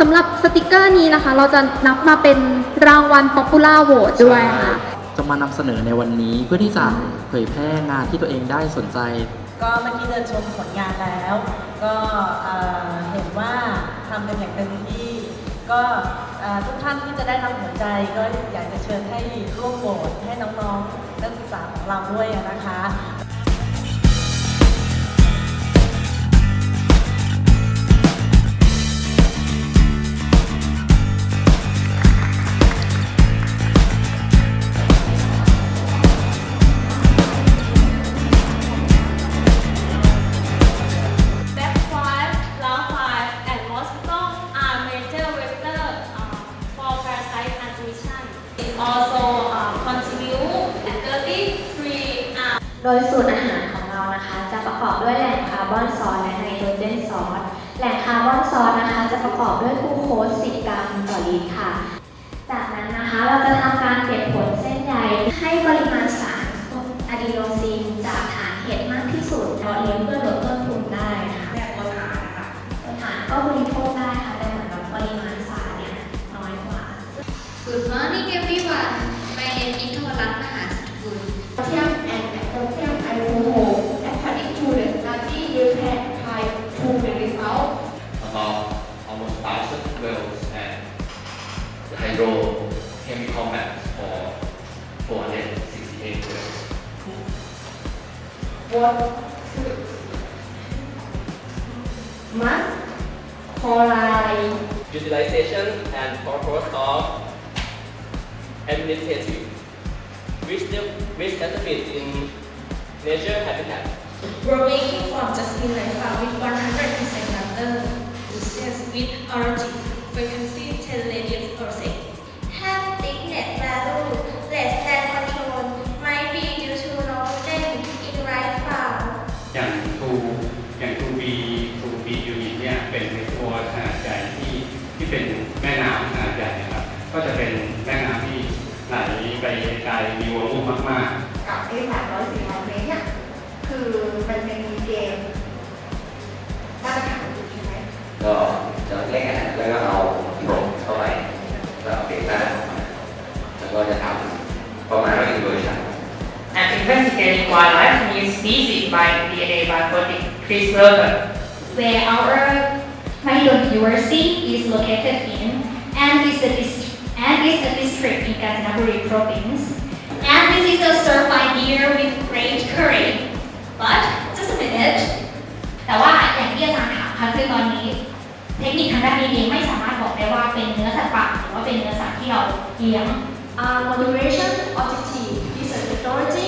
สำหรับสติกเกอร์นี้นะคะ เราจะนับมาเป็นรางวัล Popular Vote ด้วยค่ะ จะมานำเสนอในวันนี้เพื่อที่จะเผยแพร่งานที่ตัวเองได้สนใจ ก็เมื่อกี้เดินชมผลงานแล้ว ก็เอ่อเห็นว่าทำเป็นอย่างเต็มที่ก็เอ่อทุกท่านที่จะได้รับหัวใจก็อยากจะเชิญให้ร่วมโหวตให้น้องๆนักศึกษาของเราด้วยนะคะ โดยสูตรอาหารของเรานะคะ จะประกอบด้วยแหล่งคาร์บอนซอสและไนโตรเจนซอสแหล่งคาร์บอนซอสนะคะ จะประกอบด้วยกลูโคส 10 กรัมต่อลิตรค่ะ จากนั้นนะคะเราจะทำการเก็บผลเส้นใยให้ปริมาณสารอะดีโนซีนจากฐานเห็ดมากที่สุดเราเลี้ยงเพื่อลดต้นทุนได้ค่ะแบบตัวฐานนะคะตัวฐานก็บ the hydrochemical maps for 468 wells. what must chloride utilization and purpose of administrative which the which benefits in nature habitat. We're making from just in like farm with 100% butter. Uses with origin frequency 10 radians per second. CRISPR where our Mahidol University is located in and is the dist- and is a district in Kanchanaburi province. And this is a certified beer with great curry. But just a minute. แต่ว่าอย่างที่อาจารย์ถามค่ะคือตอนนี้ เทคนิคทางด้านนี้ไม่สามารถบอกได้ว่าเป็นเนื้อสัตว์ป่าหรือว่าเป็นเนื้อสัตว์ที่เราเลี้ยง Our motivation objective is a methodology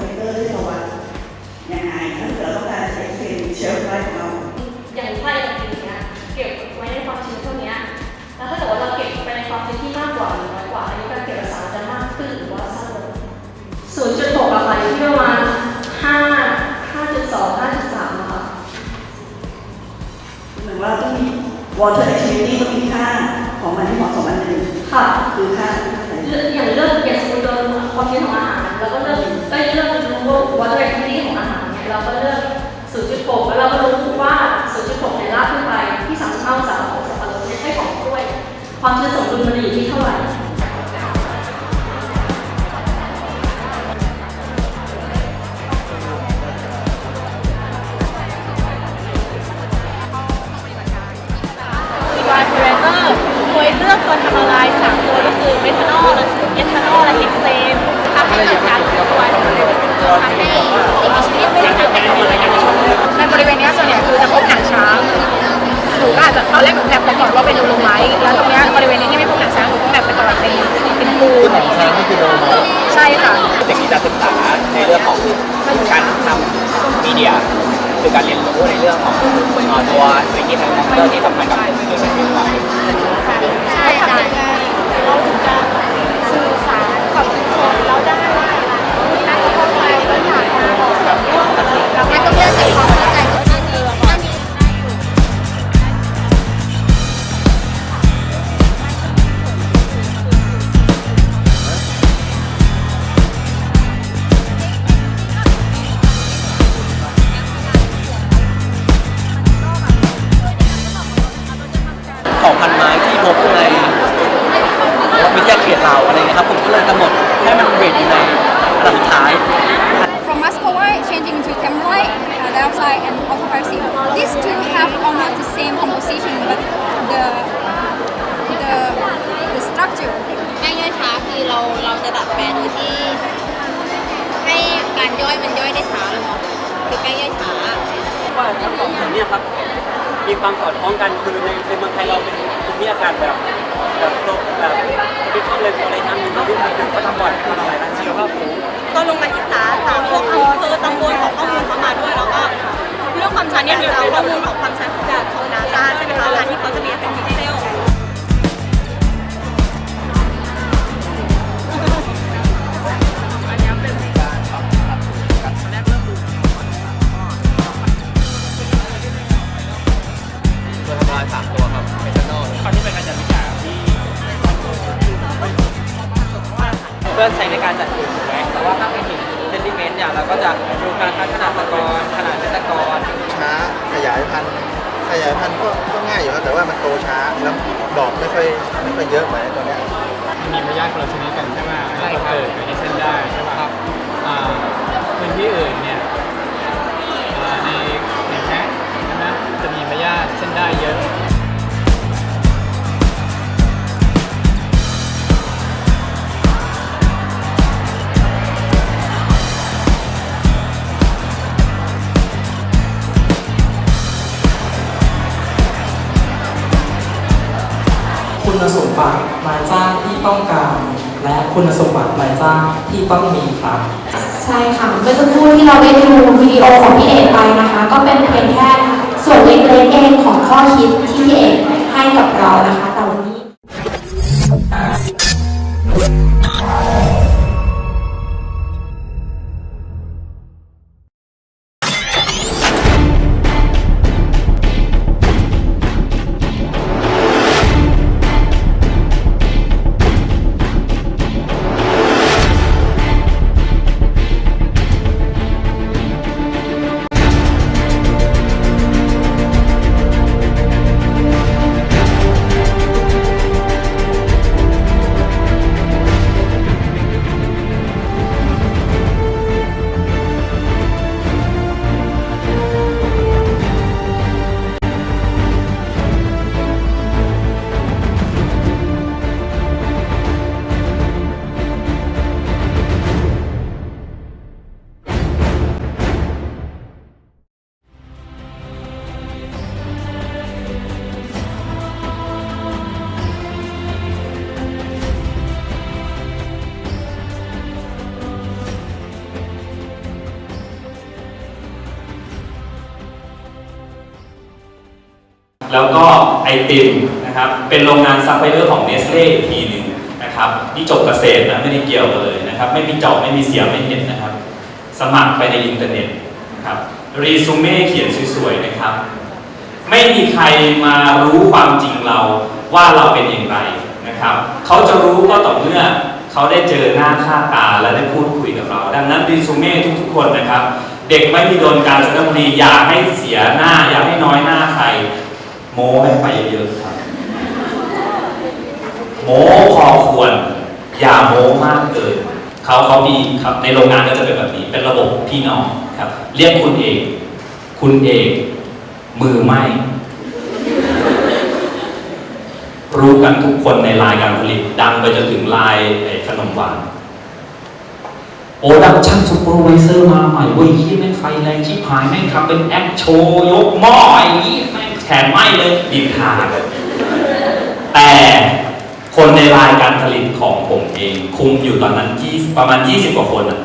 water activity ต้องมีค่าของมันที่เหมาะสมอันหนึ่งค่ะคือค่าค่าอะไรอย่างเลือกอย่างสมมติเราความชื้นของอาหารเราก็เลือกก็เลือกรู้ว่าตัวแอคทิวิตี้ของอาหารเนี่ยเราก็เลือก0.6แล้วเราก็รู้ว่า0.6เนี่ยลากขึ้นไปที่35องศาของสับปะรดเนี่ยให้ของกล้วย ความชื้นสมดุลมันอยู่ที่เท่า สิ่งมีชีวิตไม่ได้เกิดการเคลื่อะไรกันในบริเวณเนี้ยส่วนใหญ่คือจะพบหนังช้างหนูก็อาจจะตอนแรกหนูแอบไปก่อนว่าไปดูโลมาการ ว่าทั้งสองคนเนี่ยครับ มีความสอดคล้องกันคือในในเมืองไทยเราเป็นภูมิอากาศแบบแบบโตแบบที่เขาเลยอะไรน้ำมันที่มันถึงเขาทำบ่อยทำอะไรนะชีวภาพสูงก็ลงไปศึกษาตามพวกอำเภอตำบลของข้อมูลเข้ามาด้วยแล้วก็เรื่องความชันเนี่ยเดี๋ยวเอาข้อมูลของความชันจากของนาซาใช่ไหมคะกาจารที่เขาจะมีเป็นพิกเซล พื่อใช้ในการจัดกลุ่มถูกไหมแต่ว่าถ้าเป็นหินเซนติเมตรเนี่ยเราก็จะดูการคัดขนาดตะกอนขนาดเม็ดตะกอนช้าขยายพันธุ์ขยายพันธุ์ก็ก็ง่ายอยู่ครับแต่ว่ามันโตช้าแล้วดอกไม่ค่อยไม่ค่อยเยอะเหมือนไอ้ตัวเนี้ยมีพยาธิคนละชนิดกันใช่ไหมใช่ครับ เกิดเป็นเส้นได้ใช่ไหมครับอ่าพื้นที่อื่นเนี่ยอ่าในในแพะใช่ไหมจะมีพยาธิเส้นได้เยอะายจ้างที่ต้องการ และคุณสมบัตินายจ้างที่ต้องมีครับ ใช่ค่ะเมื่อสักครู่ที่เราได้ดูวิดีโอของพี่เอกไปนะคะ ก็เป็นเพียงแค่ส่วนเล็กๆเองของข้อคิดที่พี่เอกให้กับเรานะคะ แล้วก็ไอติมนะครับ เป็นโรงงานซัพพลายเออร์ของเนสเล่ทีหนึ่งนะครับนี่จบเกษตรนะไม่ได้เกี่ยวเลยนะครับ ไม่มีจาะไม่มีเสียไม่เห็นนะครับ สมัครไปในอินเทอร์เน็ตนะครับรีซูเม่เขียนสวยๆนะครับ ไม่มีใครมารู้ความจริงเราว่าเราเป็นอย่างไรนะครับ เขาจะรู้ก็ต่อเมื่อเขาได้เจอหน้าค่าตาและได้พูดคุยกับเรา ดังนั้นรีซูเม่ทุกๆคนนะครับ เด็กไม่มีโดนการจัดการบุรีอย่าให้เสียหน้าอย่าให้น้อยหน้าใคร โมให้ไปเยอะๆครับ โมพอควร อย่าโมมากเกินเขาเขามีครับ ในโรงงานก็จะเป็นแบบนี้ เป็นระบบพี่น้องครับ เรียกคุณเอก คุณเอก มือไหมรู้กันทุกคนในลายการผลิต ดังไปจนถึงลายไอ้ขนมหวานโอ้ดักช่างซูเปอร์ไวเซอร์มาใหม่เว้ยยี่แม่งไฟแรงชิบหายแม่งทำเป็นแอปโชว์ยกหม้อไอ้ยี่แม่ง ขนไหมเลยดินทาเลยแต่คนในรายการผลิตของผมเอง คุมอยู่ตอนนั้น20ประมาณ 20 กว่าคนอะ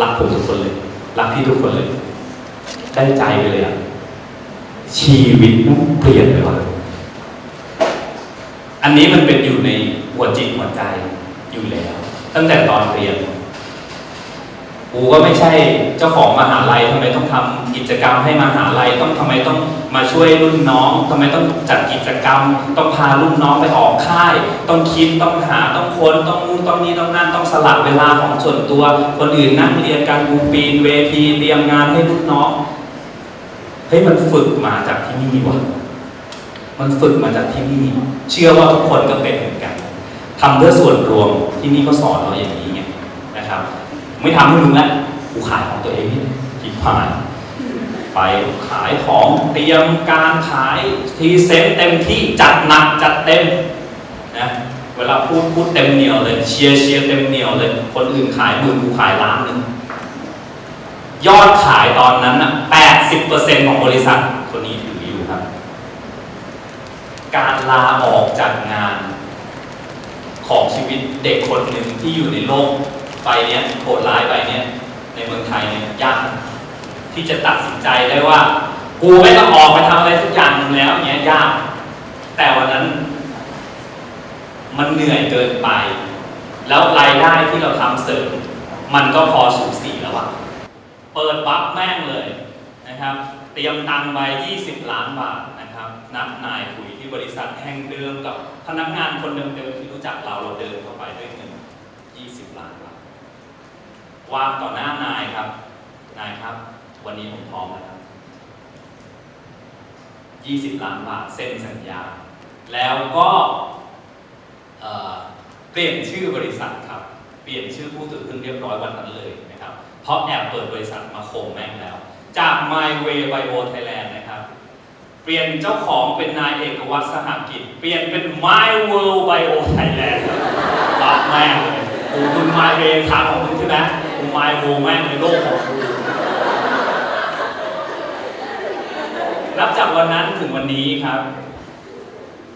รักผมทุกคนเลย รักพี่ทุกคนเลย ได้ใจไปเลยอะชีวิตมันเปลี่ยนไปว่ะอันนี้มันเป็นอยู่ในหัวจิตหัวใจอยู่แล้ว ตั้งแต่ตอนเรียน กูก็ไม่ใช่เจ้าของมหาลัยทำไมต้องทำกิจกรรมให้มหาลัยต้องทำไมต้องมาช่วยรุ่นน้องทำไมต้องจัดกิจกรรม ต้องพารุ่นน้องไปออกค่าย ต้องคิดต้องหาต้องค้นต้องนู่นต้องนี่ต้องนั่นต้องสลับเวลาของส่วนตัว คนอื่นนั่งเรียนการกูปีนเวทีเตรียมงานให้รุ่นน้องเฮ้ยมันฝึกมาจากที่นี่วะมันฝึกมาจากที่นี่ เชื่อว่าทุกคนก็เป็นเหมือนกันทำเพื่อส่วนรวมที่นี่ก็สอนเราอย่างนี้ไงนะครับ ไม่ทำให้มึงและกูขายของตัวเองนี่ผิดพลาดไปขายของเตรียมการขายทีเซนเต็มที่จัดหนักจัดเต็มนะเวลาพูดพูดเต็มเหนียวเลยเชียร์เชียร์เต็มเหนียวเลยคนอื่นขายหมื่นกูขายล้านหนึ่งยอดขายตอนนั้นอะ80%ของบริษัทคนนี้ถืออยู่ครับ การลาออกจากงานของชีวิตเด็กคนหนึ่งที่อยู่ในโลก ใบเนี้ยโหดร้ายใบเนี้ยในเมืองไทยเนี่ยยากที่จะตัดสินใจได้ว่ากูไม่ต้องออกไปทำอะไรทุกอย่างแล้วเนี้ยยาก แต่วันนั้น มันเหนื่อยเกินไป แล้วรายได้ที่เราทำเสริม มันก็พอสูสีแล้วอะเปิดบัฟแม่งเลยนะครับ เตรียมตังไว้20 ล้านบาทนะครับ นัดนายคุยที่บริษัทแห่งเดิมกับพนักงานคนเดิมๆที่รู้จักเราเราเดินเข้าไปด้วยเงิน วางต่อหน้านายครับ นายครับ วันนี้ผมพร้อมแล้วครับ 20 ล้านบาทเซ็นสัญญา แล้วก็เปลี่ยนชื่อบริษัทครับ เปลี่ยนชื่อผู้ถือหุ้นเรียบร้อยวันนั้นเลยนะครับ เพราะแอบเปิดบริษัทมาโคมแม่งแล้ว จาก My Way Bio Thailand นะครับ เปลี่ยนเจ้าของเป็นนายเอกวัตรสหกิจ เปลี่ยนเป็น My World Bio Thailand รับแม่งเลยกูมึง My Way ทางของมึงใช่ไหม กู My World แม่งในโลกของกูนับจากวันนั้นถึงวันนี้ครับ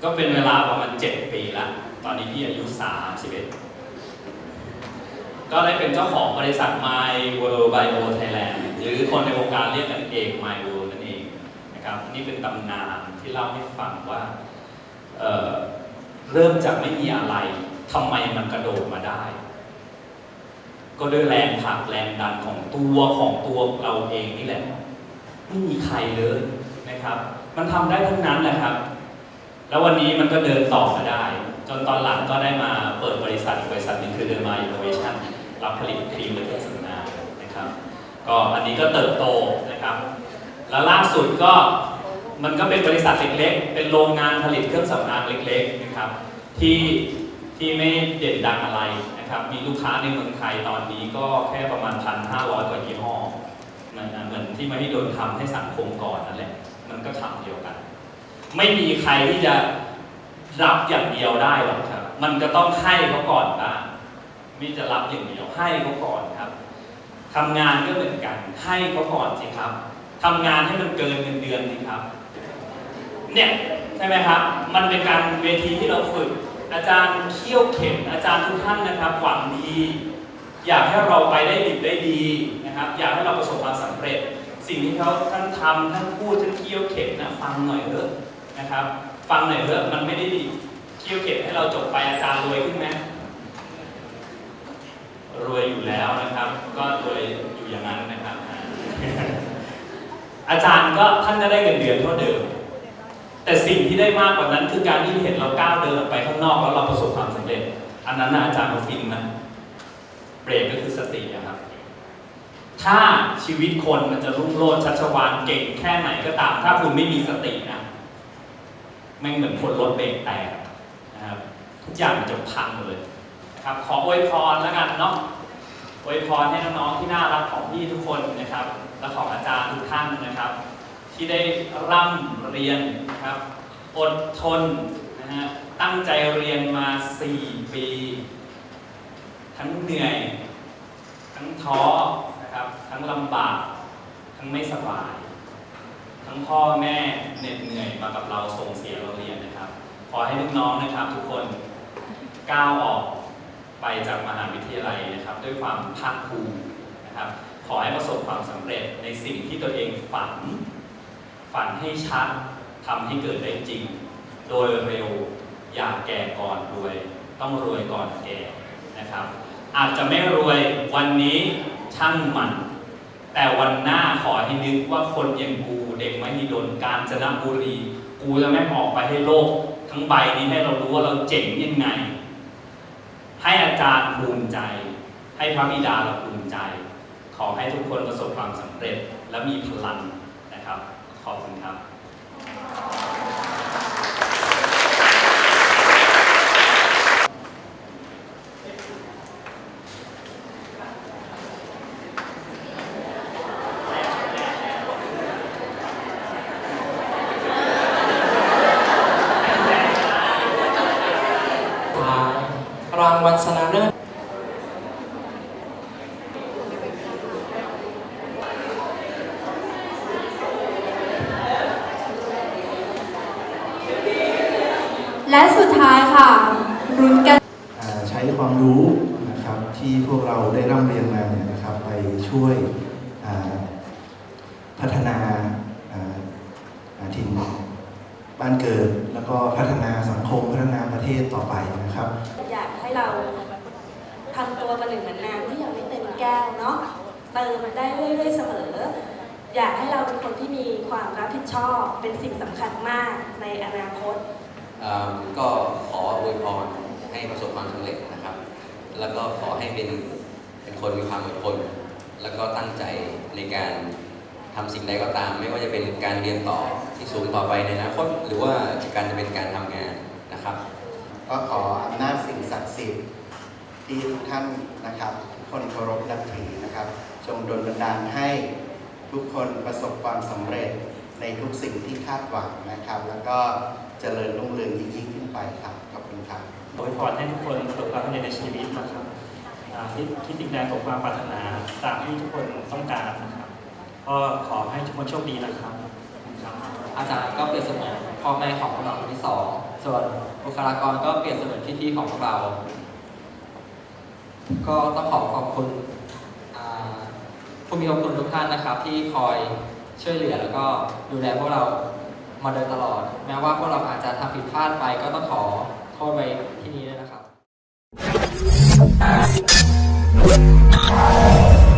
ก็เป็นเวลาประมาณ 7 ปีแล้วตอนนี้พี่อายุ 31 ก็ได้เป็นเจ้าของบริษัท My World Bio Thailand หรือคนในวงการเรียกกันเอง My World นั่นเองนะครับนี่เป็นตำนานที่เล่าให้ฟังว่าเเริ่มจากไม่มีอะไรทำไมมันกระโดดมาได้ ก็ด้วยแรงผลักแรงดันของตัวของตัวเราเองนี่แหละไม่มีใครเลยนะครับ มันทำได้ทั้งนั้นแหละครับ แล้ววันนี้มันก็เดินต่อมาได้ จนตอนหลังก็ได้มาเปิดบริษัทบริษัทนึงคือเดินมา Innovation รับผลิตครีมและเครื่องสำอางนะครับ ก็อันนี้ก็เติบโตนะครับ แล้วล่าสุดก็มันก็เป็นบริษัทเล็กๆ เป็นโรงงานผลิตเครื่องสำอางเล็กๆนะครับ ที่ที่ไม่เด่นดังอะไร นะครับมีลูกค้าในเมืองไทยตอนนี้ก็แค่ประมาณ1,500กว่ายี่ห้อเหมือนเหมือนที่มาที่โดนทำให้สังคมก่อนนั่นแหละ มันก็ทำเดียวกัน ไม่มีใครที่จะรับอย่างเดียวได้หรอกครับ มันก็ต้องให้เขาก่อนบ้างไม่จะรับอย่างเดียวให้เขาก่อนครับทำงานก็เหมือนกัน ให้เขาก่อนสิครับทำงานให้มันเกินเงินเดือนสิครับ เนี่ยใช่ไหมครับ มันเป็นการเวทีที่เราฝึก อาจารย์เขี่ยวเข็นอาจารย์ทุกท่านนะครับหวังดี อยากให้เราไปได้ดีได้ดีนะครับ อยากให้เราประสบความสำเร็จ สิ่งที่เขาท่านทำท่านพูดท่านเขี่ยวเข็นนะฟังหน่อยเถอะนะครับ ฟังหน่อยเถอะมันไม่ได้ดีเขี่ยวเข็นให้เราจบไปอาจารย์รวยขึ้นไหมรวยอยู่แล้วนะครับ ก็รวยอยู่อย่างนั้นนะครับ อาจารย์ก็ท่านก็ได้เงินเดือนเท่าเดิม แต่สิ่งที่ได้มากกว่านั้นคือการที่เห็นเราก้าวเดินออกไปข้างนอกแล้วเราประสบความสำเร็จ อันนั้นอาจารย์ฟินนะเบรกก็คือสติอะครับ ถ้าชีวิตคนมันจะรุ่งโรจน์ชัชวานเก่งแค่ไหนก็ตาม ถ้าคุณไม่มีสตินะแม่งเหมือนคนรถเบรกแตกนะครับทุกอย่างมันจะพังเลยนะครับขออวยพรแล้วกันเนาะอวยพรให้น้องๆที่น่ารักของพี่ทุกคนนะครับ และของอาจารย์ทุกท่านนะครับ ที่ได้ร่ำเรียนนะครับ อดทนนะฮะตั้งใจเรียนมา 4 ปี ทั้งเหนื่อย ทั้งท้อนะครับ ทั้งลำบาก ทั้งไม่สบาย ทั้งพ่อแม่เหน็ดเหนื่อยมากับเราส่งเสียเราเรียนนะครับ ขอให้น้องนะครับทุกคนก้าวออกไปจากมหาวิทยาลัยนะครับ ด้วยความภาคภูมินะครับ ขอให้ประสบความสำเร็จในสิ่งที่ตัวเองฝัน ฝันให้ชัดทำให้เกิดได้จริง โดยเร็วอย่าแก่ก่อนรวย ต้องรวยก่อนแก่นะครับ อาจจะไม่รวยวันนี้ช่างมัน แต่วันหน้าขอให้นึกว่าคนอย่างกูเด็กไม่มีดนการจนบุรี กูจะไม่ออกไปให้โลก ทั้งใบนี้ให้เรารู้ว่าเราเจ๋งยังไง ให้อาจารย์ภูมิใจ ให้พระบิดาเราภูมิใจ ขอให้ทุกคนประสบความสำเร็จและมีพลัง ขอบคุณครับ รางวัลชนะเลิศ และสุดท้ายค่ะรุ้นกัน อ่าใช้ความรู้นะครับที่พวกเราได้ร่ำเรียนมาเนี่ยนะครับไป ช่วยอ่าพัฒนาอ่าอ่าถิ่นบ้านเกิด แล้วก็พัฒนาสังคมพัฒนาประเทศต่อไปนะครับ อยากให้เราทำตัวประหนึ่งเหมือนน้ำที่ยังไม่เต็มแก้วเนาะเติมมันได้เรื่อยๆเสมอ อยากให้เราเป็นคนที่มีความรับผิดชอบเป็นสิ่งสำคัญมากในอนาคตอ่าก็ขออวยพรให้ประสบความสำเร็จนะครับ แล้วก็ขอให้เป็นเป็นคนมีความอดทน แล้วก็ตั้งใจในการทำสิ่งใดก็ตาม ไม่ว่าจะเป็นการเรียนต่อที่สูงต่อไปในอนาคตหรือว่าการจะเป็นการทำงานนะครับ ก็ขออำนาจสิ่งศักดิ์สิทธิ์ที่ทุกท่านนะครับทุกคนเคารพนับถือนะครับ จงดลบันดาลให้ทุกคนประสบความสำเร็จในทุกสิ่งที่คาดหวังนะครับ แล้วก็เจริญรุ่งเรืองยิ่งๆขึ้นไปครับขอบคุณครับอวยพรให้ทุกคนประสบความสำเร็จในชีวิตนะครับอ่าคิดคิดสิ่งใดสมความปรารถนาตามที่ทุกคนต้องการนะครับก็ขอให้ทุกคนโชคดีนะครับอบคุณครับ อาจารย์ก็เปรียบเสมือนพ่อแม่ของพวกเราคนที่สองส่วนบุคลากรก็เปรียบเสมือนพี่ๆของพวกเรา ก็ต้องขอขอบคุณอ่าผู้มีพระคุณทุกท่านนะครับ ที่คอยช่วยเหลือแล้วก็ดูแลพวกเรามาโดยตลอด แม้ว่าพวกเราอาจจะทำผิดพลาดไปก็ต้องขอโทษไว้ที่นี้ด้วย นะครับ